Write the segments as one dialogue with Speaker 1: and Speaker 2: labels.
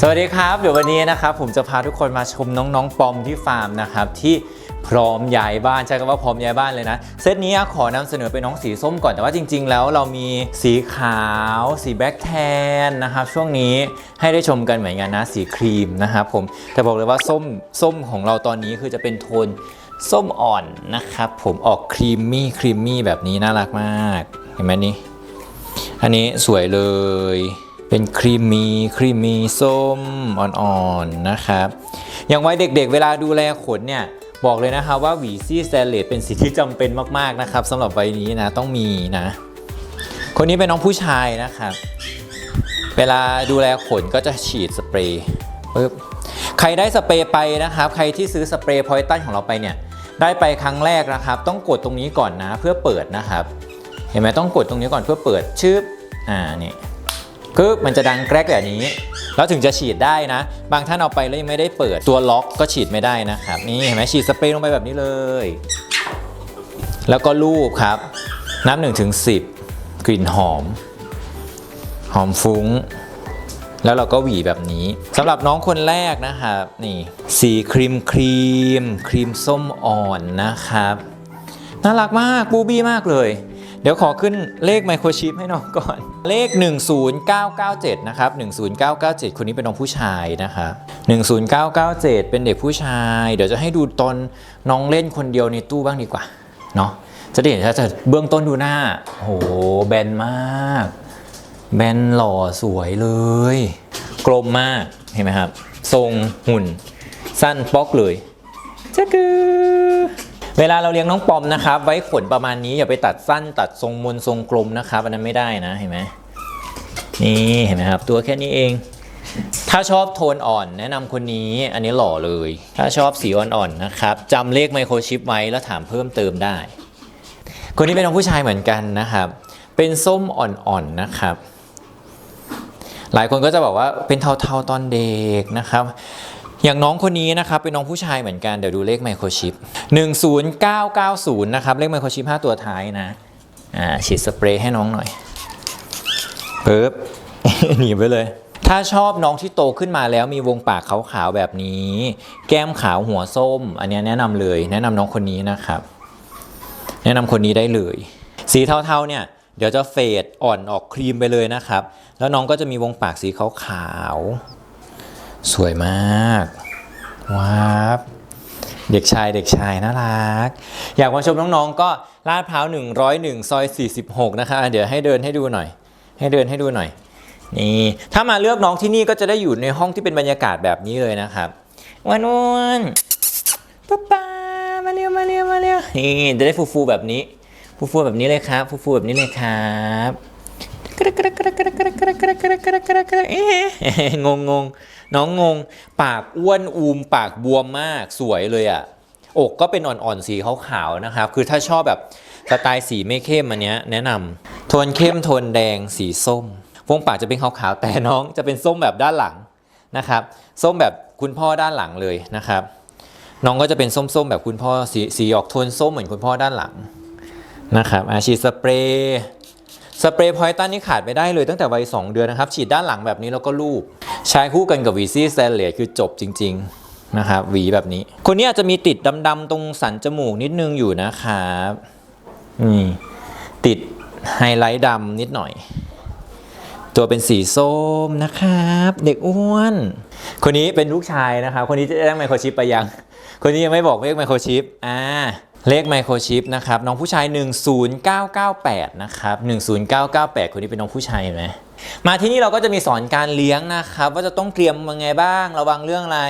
Speaker 1: สวัสดีครับ เดี๋ยววันนี้นะครับผมจะพาทุกคนมาชมน้องๆ ปอมที่ฟาร์มนะครับที่พร้อมย้ายบ้านใช้คำว่าพร้อมย้ายบ้านเลยนะเซตนี้ขอนำเสนอเป็นน้องสีส้มก่อนแต่ว่าจริง ๆ แล้วเรามีสีขาว สีแบล็กแทนนะครับช่วงนี้ให้ได้ชมกันเหมือนกันนะสีครีมนะครับผมแต่บอกเลยว่าส้มส้มของเราตอนนี้คือจะเป็นโทนส้มอ่อนนะครับผมออกครีมมี่ครีมมี่แบบนี้น่ารักมาก เห็นไหมนี่อันนี้สวยเลย เป็นครีมมีครีมมีส้มอ่อนๆนะครับอย่างวัยเด็กๆ เวลาดูแลขนเนี่ยบอกเลยนะครับว่าหวีซี่สแตนเลสเป็นสิ่งที่จำเป็นมากๆนะครับสำหรับวัยนี้นะต้องมีนะ คนนี้เป็นน้องผู้ชายนะครับ เวลาดูแลขนก็จะฉีดสเปรย์ปึ๊บใครได้สเปรย์ไปนะครับ ใครที่ซื้อสเปรย์พอยตันของเราไปเนี่ยได้ไปครั้งแรกนะครับ ต้องกดตรงนี้ก่อนนะเพื่อเปิดนะครับ เห็นไหมต้องกดตรงนี้ก่อนเพื่อเปิดชืบอ่านี่ คือมันจะดังแกรกแบบนี้ แล้วถึงจะฉีดได้นะ บางท่านเอาไปแล้วยังไม่ได้เปิดตัวล็อกก็ฉีดไม่ได้นะครับนี่เห็นไหมฉีดสเปรย์ลงไปแบบนี้เลย แล้วก็ลูบครับ นับ1นถึงสิกลิ่นหอม หอมฟุ้ง แล้วเราก็หวีแบบนี้สำหรับน้องคนแรกนะครับนี่สีครีมครีม ครีมส้มอ่อนนะครับ น่ารักมากบูบี้มากเลย เดี๋ยวขอขึ้นเลขไมโครชิปให้น้องก่อน เลข 10997 นะครับ 10997 คนนี้เป็นน้องผู้ชายนะครับ10997 เป็นเด็กผู้ชาย เดี๋ยวจะให้ดูตอนน้องเล่นคนเดียวในตู้บ้างดีกว่า เนาะจะได้เห็นชัดๆเบื้องต้นดูหน้าโอ้โหแบนมาก แบนหล่อสวยเลย กลมมากเห็นไหมครับ ทรงหุ่น สั้นป๊อกเลยจะคือ เวลาเราเลี้ยงน้องปอมนะครับ ไว้ขนประมาณนี้อย่าไปตัดสั้นตัดทรงมนทรงกลมนะครับอันนั้นไม่ได้นะเห็นไหมนี่เห็นไหมครับ ตัวแค่นี้เอง ถ้าชอบโทนอ่อนแนะนำคนนี้อันนี้หล่อเลย ถ้าชอบสีอ่อนๆนะครับจำเลขไมโครชิปไว้แล้วถามเพิ่มเติมได้ คนนี้เป็นน้องผู้ชายเหมือนกันนะครับ เป็นส้มอ่อนๆนะครับ หลายคนก็จะบอกว่าเป็นเทาๆตอนเด็กนะครับ อย่างน้องคนนี้นะครับเป็นน้องผู้ชายเหมือนกันเดี๋ยวดูเลขไมโครชิป 10990 นะครับ เลขไมโครชิป 5 ตัวท้ายนะอ่าฉีดสเปรย์ให้น้องหน่อยปึ๊บหนีไปเลย ถ้าชอบน้องที่โตขึ้นมาแล้วมีวงปากขาวๆแบบนี้ แก้มขาวหัวส้ม อันนี้แนะนำเลย แนะนำน้องคนนี้นะครับ แนะนำคนนี้ได้เลย สีเทาๆเนี่ยเดี๋ยวจะเฟดอ่อนออกครีมไปเลยนะครับ แล้วน้องก็จะมีวงปากสีขาวๆ สวยมากว้าวเด็กชายเด็กชายน่ารัก อยากมาชมน้องๆ ก็ลาดพร้าว 101 ซอย 46 นะคะ เดี๋ยวให้เดินให้ดูหน่อย ให้เดินให้ดูหน่อย นี่ ถ้ามาเลือกน้องที่นี่ก็จะได้อยู่ในห้องที่เป็นบรรยากาศแบบนี้เลยนะครับวันวันป๊าป๊ามาเร็วมาเร็วมาเร็วนี่จะได้ฟูๆแบบนี้ ฟูๆแบบนี้เลยครับ ฟูๆแบบนี้เลยครับ กระกระกระกระกระกระกระกระกระกระกระเอ๊ะงงงงน้องงง ปากอ้วนอูม ปากบวมมากสวยเลยอะ อกก็เป็นอ่อนๆสีขาวๆนะครับ คือถ้าชอบแบบสไตล์สีไม่เข้มอันเนี้ยแนะนำโทนเข้มโทนแดงสีส้มวงปากจะเป็นขาวๆแต่น้องจะเป็นส้มแบบด้านหลังนะครับ ส้มแบบคุณพ่อด้านหลังเลยนะครับ น้องก็จะเป็นส้มๆแบบคุณพ่อสีสีออกโทนส้มเหมือนคุณพ่อด้านหลังนะครับอาฉีสเปรย์ สเปรย์พอยตันนี่ขาดไม่ได้เลยตั้งแต่วัย 2 เดือนนะครับ ฉีดด้านหลังแบบนี้แล้วก็ลูบใช้คู่กันกับวีซี่สแตนเลสคือจบจริง ๆ นะครับหวีแบบนี้ คนนี้อาจจะมีติดดำๆตรงสันจมูกนิดนึงอยู่นะครับนี่ติดไฮไลท์ดำนิดหน่อย ตัวเป็นสีส้มนะครับ เด็กอ้วน คนนี้เป็นลูกชายนะครับ คนนี้จะได้ไมโครชิปไปยัง คนนี้ยังไม่บอกเลขไมโครชิปอ่า เลขไมโครชิปนะครับน้องผู้ชาย 10998 นะครับ 10998 คนนี้เป็นน้องผู้ชายไหมมาที่นี่เราก็จะมีสอนการเลี้ยงนะครับ ว่าจะต้องเตรียมยังไงบ้าง ระวังเรื่องอะไร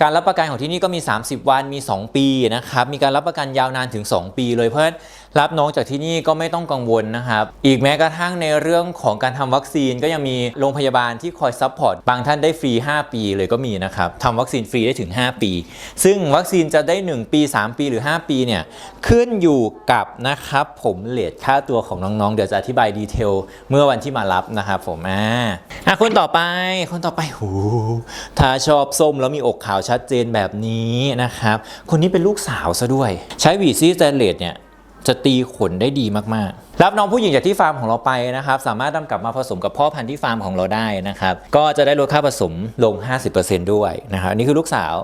Speaker 1: การรับประกันของที่นี่ก็มี 30 วันมี 2 ปีนะครับ มีการรับประกันยาวนานถึง 2 ปีเลยเพราะฉะนั้น รับน้องจากที่นี่ก็ไม่ต้องกังวลนะครับ อีกแม้กระทั่งในเรื่องของการทำวัคซีนก็ยังมีโรงพยาบาลที่คอยซัพพอร์ตบางท่านได้ฟรี 5 ปีเลยก็มีนะครับทำวัคซีนฟรีได้ถึง 5 ปี ซึ่งวัคซีนจะได้ 1 ปี 3 ปีหรือ 5 ปีเนี่ยขึ้นอยู่กับนะครับผมเลทค่าตัวของน้องๆ เดี๋ยวจะอธิบายดีเทลเมื่อวันที่มารับนะครับผมอ่าอะคนต่อไปคนต่อไปหูถ้าชอบส้มแล้วมีอกขาวชัดเจนแบบนี้นะครับคนนี้เป็นลูกสาวซะด้วย ใช้วีซี่สแตนเลสเนี่ย จะตีขนได้ดีมากๆ รับน้องผู้หญิงจากที่ฟาร์มของเราไปนะครับ สามารถนำกลับมาผสมกับพ่อพันธุ์ที่ฟาร์มของเราได้นะครับ ก็จะได้ลดค่าผสมลง 50%ด้วยนะครับอันนี่คือลูกสาว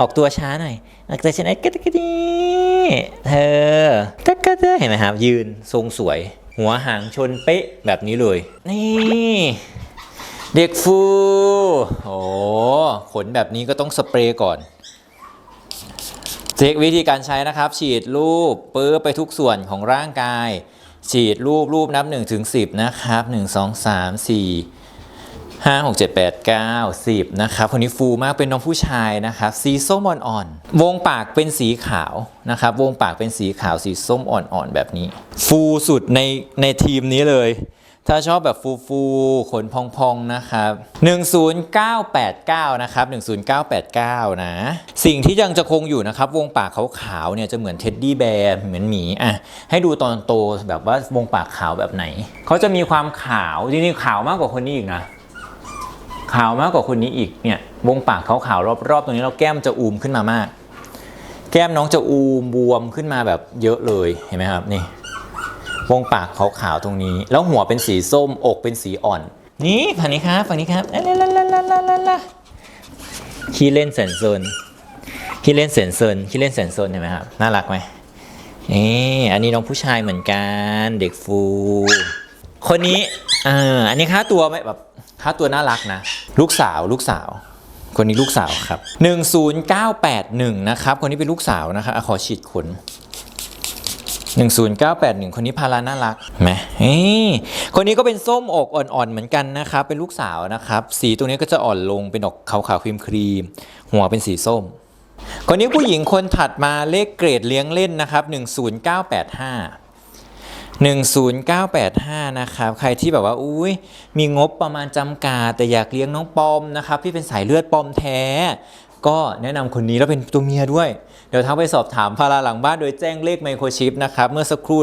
Speaker 1: ออกตัวช้าหน่อยออกตัวช้าหน่อยกระดิกกระดิเธอตะกะเธอเห็นไหมครับ ยืนทรงสวย หัวหางชนเป๊ะแบบนี้เลย นี่เด็กฟู โอ้ขนแบบนี้ก็ต้องสเปรย์ก่อน เช็ควิธีการใช้นะครับ ฉีดรูปปื้อไปทุกส่วนของร่างกาย ฉีดรูปรูปนับ1ถึง10 นะครับ 1 2 3 4 5 6 7 8 9 10 นะครับคนนี้ฟูมากเป็นน้องผู้ชายนะครับ สีส้มอ่อนๆวงปากเป็นสีขาวนะครับ วงปากเป็นสีขาวสีส้มอ่อนๆแบบนี้ ฟูสุดในในทีมนี้เลย ถ้าชอบแบบฟูฟูๆขนพองๆนะครับ 10989 นะครับ 10989 นะ สิ่งที่ยังจะคงอยู่นะครับ วงปากขาวๆเนี่ยจะเหมือนเท็ดดี้แบร์เหมือนหมีอะให้ดูตอนโตแบบว่าวงปากขาวแบบไหน เขาจะมีความขาว จริงๆขาวมากกว่าคนนี้อีกนะ ขาวมากกว่าคนนี้อีกเนี่ยวงปากขาวๆรอบๆตรงนี้เราแก้มจะอูมขึ้นมามาก แก้มน้องจะอูมบวมขึ้นมาแบบเยอะเลยเห็นไหมครับนี่ วงปากขาวๆตรงนี้ แล้วหัวเป็นสีส้มอกเป็นสีอ่อน นี่ฝั่งนี้ครับฝั่งนี้ครับลาลาลาลาลาลาลาขี้เล่นแสนโซนขี้เล่นแสนโซนขี้เล่นแสนโซนเห็นไหมครับน่ารักไหมนี่อันนี้น้องผู้ชายเหมือนกันเด็กฟู คนนี้อ่าอันนี้ค่าตัวไม่แบบค่าตัวน่ารักนะ ลูกสาวลูกสาว คนนี้ลูกสาวครับ 10981 นะครับ คนนี้เป็นลูกสาวนะครับขอฉีดขน 10981 คนนี้พาราน่ารักไหมคนนี้ก็เป็นส้มอกอ่อนๆเหมือนกันนะครับ เป็นลูกสาวนะครับ สีตรงนี้ก็จะอ่อนลงเป็นออกขาวๆครีมครีมๆหัวเป็นสีส้มคนนี้ผู้หญิงคนถัดมาเลขเกรดเลี้ยงเล่นนะครับ 10985 10985 นะครับ ใครที่แบบว่าอุ้ยมีงบประมาณจำกัดแต่อยากเลี้ยงน้องปอมนะครับที่เป็นสายเลือดปอมแท้ ก็แนะนำคนนี้แล้วเป็นตัวเมียด้วย ดี๋ยวทักไปสอบถามพาราหลังบ้านโดยแจ้งเลขไมโครชิปนะครับเมื่อสักครู่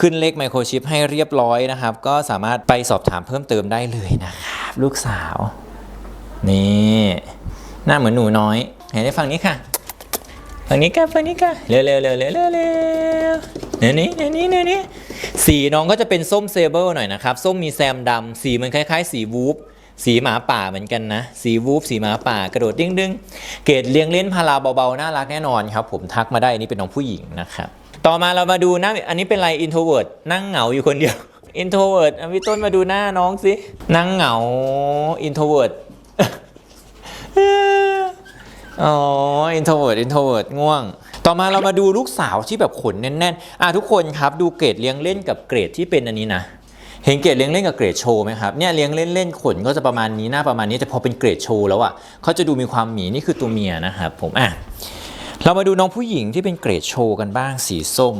Speaker 1: ขึ้นเลขไมโครชิปให้เรียบร้อยนะครับ ก็สามารถไปสอบถามเพิ่มเติมได้เลยนะครับลูกสาว นี่หน้าเหมือนหนูน้อย เห็นได้ฟังนี้ค่ะฝั่งนี้ค่ะฝั่งนี้ค่ะเร็วเร็วเร็วเร็วเร็วเร็วเดี๋ยนี้เดี๋ยนี้เดี๋ยนี้สีน้องก็จะเป็นส้มเซเบิลหน่อยนะครับ ส้มมีแซมดำสีมันคล้าย ๆ สีวูฟ สีหมาป่าเหมือนกันนะ สีวูฟสีหมาป่ากระโดดดิ้งดึงเกรดเลี้ยงเล่นพาราเบาๆน่ารักแน่นอนครับ ผมทักมาได้อันนี้เป็นน้องผู้หญิงนะครับ ต่อมาเรามาดูหน้าอันนี้เป็นไรอินโทรเวิร์ดนั่งเหงาอยู่คนเดียวอินโทรเวิร์ดพี่ต้นมาดูหน้าน้องสินั่งเหงาอินโทรเวิร์ดอ๋ออินโทรเวิร์ดอินโทรเวิร์ดง่วง ต่อมาเรามาดูลูกสาวที่แบบขนแน่นๆอะทุกคนครับดูเกรดเลี้ยงเล่นกับเกรดที่เป็นอันนี้นะ เห็นเกรดเลี้ยงเล่นกับเกรดโชว์ไหมครับเนี่ยเลี้ยงเล่นเล่นขนก็จะประมาณนี้หน้าประมาณนี้แต่พอเป็นเกรดโชว์แล้วอะเขาจะดูมีความหมีนี่คือตัวเมียนะครับผมอะเรามาดูน้องผู้หญิงที่เป็นเกรดโชว์กันบ้างสีส้ม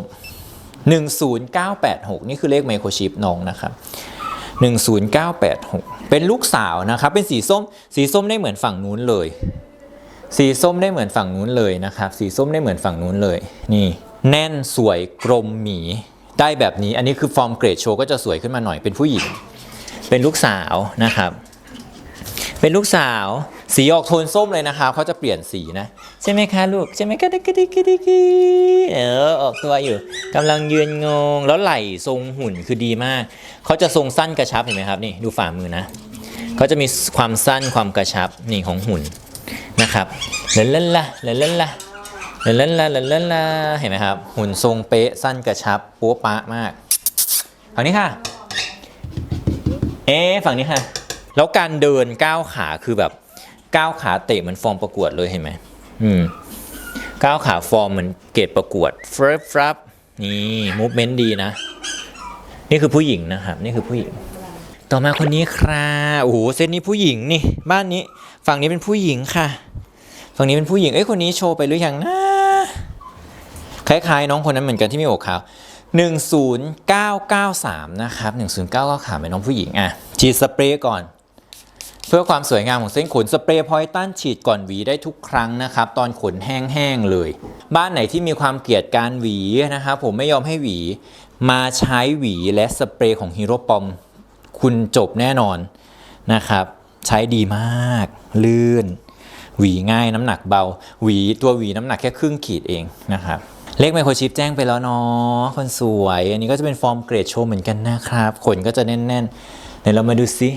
Speaker 1: 10986 นี่คือเลขไมโครชิปน้องนะครับ 10986 เป็นลูกสาวนะครับ เป็นสีส้ม สีส้มได้เหมือนฝั่งนู้นเลย สีส้มได้เหมือนฝั่งนู้นเลยนะครับ สีส้มได้เหมือนฝั่งนู้นเลย นี่ แน่นสวยกลมหมี ได้แบบนี้ อันนี้คือฟอร์มเกรดโชว์ก็จะสวยขึ้นมาหน่อยเป็นผู้หญิง เป็นลูกสาวนะครับ เป็นลูกสาวสีออกโทนส้มเลยนะครับเขาจะเปลี่ยนสีนะ ใช่ไหมคะลูก ใช่ไหมคะดิกดิกดิกเออออกตัวอยู่กำลังยืนงง แล้วไหล่ทรงหุ่นคือดีมาก เขาจะทรงสั้นกระชับเห็นไหมครับนี่ดูฝ่ามือนะเขาจะมีความสั้นความกระชับนี่ของหุ่นนะครับเล่นเล่นละเล่นเล่นละ เลนเล่นละเลนเล่นละเห็นไหมครับ หุ่นทรงเป๊ะสั้นกระชับปัวปะมากฝั่งนี้ค่ะ เอ๊ฝั่งนี้ค่ะ แล้วการเดินก้าวขาคือแบบก้าวขาเตะเหมือนฟอร์มประกวดเลยเห็นไหมอืมก้าวขาฟอร์มเหมือนเกตประกวดฟรับฟรับนี่มูฟเมนต์ดีนะ นี่คือผู้หญิงนะครับ นี่คือผู้หญิง ต่อมาคนนี้ครับโอ้โหเซตนี้ผู้หญิงนี่ บ้านนี้ ฝั่งนี้เป็นผู้หญิงค่ะ ฝั่งนี้เป็นผู้หญิงเอ้ยคนนี้โชว์ไปหรือยังนะ คล้ายๆ น้องคนนั้นเหมือนกันที่มีอกขาว10993 นะครับ 10993เป็นน้องผู้หญิงอะฉีดสเปรย์ก่อน เพื่อความสวยงามของเส้นขนสเปรย์พอยตันฉีดก่อนหวีได้ทุกครั้งนะครับ ตอนขนแห้งๆเลย บ้านไหนที่มีความเกลียดการหวีนะครับผมไม่ยอมให้หวี มาใช้หวีและสเปรย์ของฮีโร่ปอมคุณจบแน่นอนนะครับ ใช้ดีมาก ลื่น หวีง่ายน้ำหนักเบา หวีตัวหวีน้ำหนักแค่ครึ่งขีดเองนะครับ เลขไมโครชิปแจ้งไปแล้วเนาะคนสวย อันนี้ก็จะเป็นฟอร์มเกรดโชว์เหมือนกันนะครับ ขนก็จะแน่นๆเดี๋ยวเรามาดูซิ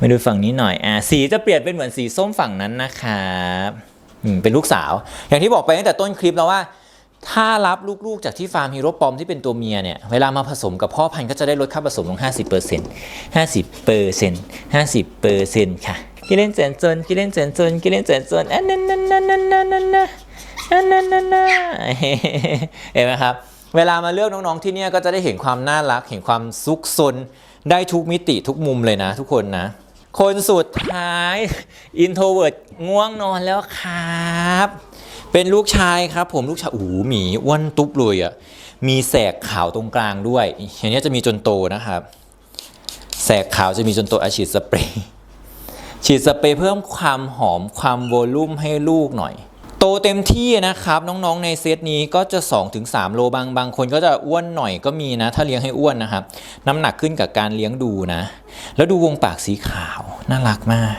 Speaker 1: มาดูฝั่งนี้หน่อยอ่าสีจะเปลี่ยนเป็นเหมือนสีส้มฝั่งนั้นนะครับอืมเป็นลูกสาว อย่างที่บอกไปตั้งแต่ต้นคลิปแล้วว่า ถ้ารับลูกๆจากที่ฟาร์มฮีโร่ปอมที่เป็นตัวเมียเนี่ย เวลามาผสมกับพ่อพันธุ์ก็จะได้ลดค่าผสมลง 50% 50% 50%ค่ะกิเล่นแสนจนกิเล่นแสนจนกิเล่นแสนจนอันนั้นนั่นนั่นนั่นนั่น นั่นนั่นอันนั้นนั่นเห็นไหมครับ เวลามาเลือกน้องๆที่เนี่ยก็จะได้เห็นความน่ารัก เห็นความซุกซน ได้ทุกมิติทุกมุมเลยนะ ทุกคนนะ คนสุดท้ายอินโทรเวิร์ดง่วงนอนแล้วครับ เป็นลูกชายครับ ผมลูกชายโอ้โหหมีอ้วนตุ๊บเลยอะมีแสกขาวตรงกลางด้วยอย่างนี้จะมีจนโตนะครับ แสกขาวจะมีจนโตอาฉีดสเปรย์ฉีดสเปรย์เพิ่มความหอมความโวลุ่มให้ลูกหน่อย โตเต็มที่นะครับน้องๆในเซตนี้ก็จะ 2-3 โลบางบางคนก็จะอ้วนหน่อยก็มีนะ ถ้าเลี้ยงให้อ้วนนะครับ น้ำหนักขึ้นกับการเลี้ยงดูนะ แล้วดูวงปากสีขาว น่ารักมาก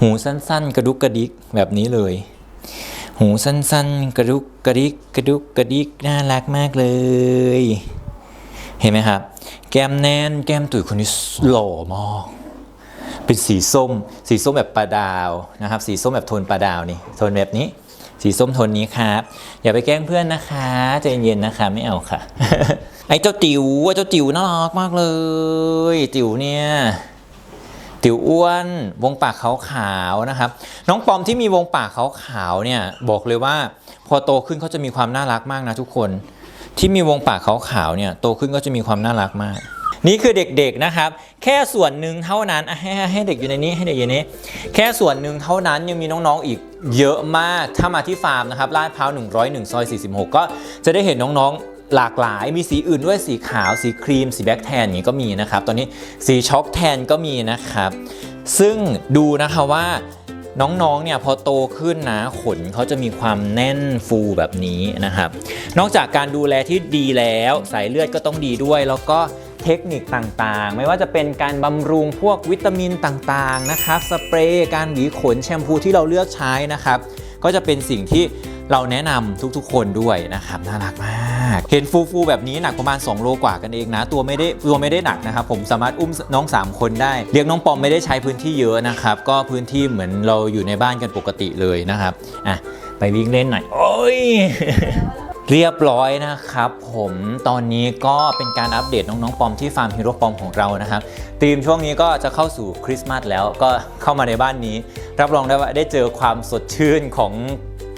Speaker 1: หูสั้นๆ กระดุกกระดิกแบบนี้เลย หูสั้นๆ กระดุกกระดิกกระดุกกระดิกน่ารักมากเลย เห็นไหมครับ แก้มแน่นแก้มตุ๋ยคนนี้หล่อมากเป็นสีส้ม สีส้มแบบปลาดาวนะครับ สีส้มแบบโทนปลาดาวนี่โทนแบบนี้ สีส้มโทนนี้ครับ อย่าไปแกล้งเพื่อนนะคะใจเย็นนะคะไม่เอาค่ะ ไอ้เจ้าจิ๋วเจ้าจิ๋วน่ารักมากเลย จิ๋วเนี่ยติ๋วอ้วนวงปากขาวๆนะครับ น้องปอมที่มีวงปากขาวๆเนี่ยบอกเลยว่า พอโตขึ้นเขาจะมีความน่ารักมากนะทุกคน ที่มีวงปากขาวๆเนี่ยโตขึ้นก็จะมีความน่ารักมาก นี่คือเด็กๆนะครับ แค่ส่วนหนึ่งเท่านั้นให้ให้เด็กอยู่ในนี้ให้เด็กอยู่ในนี้ แค่ส่วนหนึ่งเท่านั้นยังมีน้องๆอีกเยอะมากถ้ามาที่ฟาร์มนะครับลาดพร้าว 101 ซอย 46 ก็จะได้เห็นน้องๆหลากหลายมีสีอื่นด้วยสีขาว สีครีม สีแบล็กแทนอย่างนี้ก็มีนะครับ ตอนนี้สีช็อกแทนก็มีนะครับ ซึ่งดูนะคะว่าน้องๆ เนี่ยพอโตขึ้นนะขนเขาจะมีความแน่นฟูแบบนี้นะครับ นอกจากการดูแลที่ดีแล้ว สายเลือดก็ต้องดีด้วย แล้วก็ เทคนิคต่างๆ ไม่ว่าจะเป็นการบำรุงพวกวิตามินต่างๆนะครับสเปรย์การหวีขนแชมพูที่เราเลือกใช้นะครับ ก็จะเป็นสิ่งที่เราแนะนำทุกๆ คนด้วยนะครับน่ารักมาก เห็นฟูๆแบบนี้หนักประมาณ 2 โลกว่ากันเองนะ ตัวไม่ได้ตัวไม่ได้หนักนะครับ ผมสามารถอุ้มน้อง 3 คนได้ เลี้ยงน้องปอมไม่ได้ใช้พื้นที่เยอะนะครับ ก็พื้นที่เหมือนเราอยู่ในบ้านกันปกติเลยนะครับอะไปวิ่งเล่นหน่อยโอ้ย เรียบร้อยนะครับผมตอนนี้ก็เป็นการอัปเดตน้องๆปอมที่ฟาร์มฮีโร่ปอมของเรานะครับธีมช่วงนี้ก็จะเข้าสู่คริสต์มาสแล้วก็เข้ามาในบ้านนี้ รับรองได้ว่าได้เจอความสดชื่นของ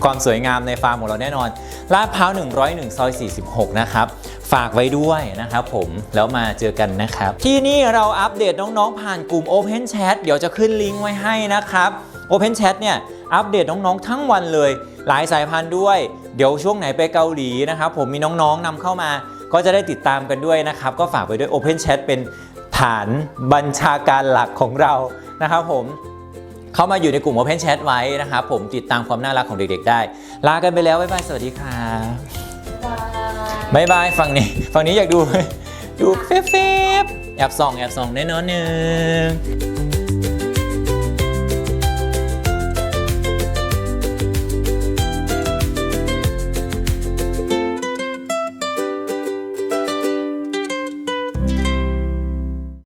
Speaker 1: ความสวยงามในฟาร์มของเราแน่นอน ลาดพร้าว 101 ซอย 46 นะครับ ฝากไว้ด้วยนะครับผม แล้วมาเจอกันนะครับ ที่นี่เราอัปเดตน้องๆ ผ่านกลุ่ม Open Chat เดี๋ยวจะขึ้นลิงก์ไว้ให้นะครับ Open Chat เนี่ย อัปเดตน้องๆ ทั้งวันเลย หลายสายพันธุ์ด้วย เดี๋ยวช่วงไหนไปเกาหลีนะครับ ผมมีน้องๆนำเข้ามา ก็จะได้ติดตามกันด้วยนะครับ ก็ฝากไปด้วย Open Chat เป็นฐานบัญชาการหลักของเรานะครับผมเข้ามาอยู่ในกลุ่ม Open Chat ไว้นะครับผมติดตามความน่ารักของเด็กๆได้ ลากันไปแล้วบ๊ายบายสวัสดีครับบ๊ายบายฝั่งนี้ฝั่งนี้อยากดูดูเฟฟๆแอบส่องแอบส่องแน่นอนหนึ่ง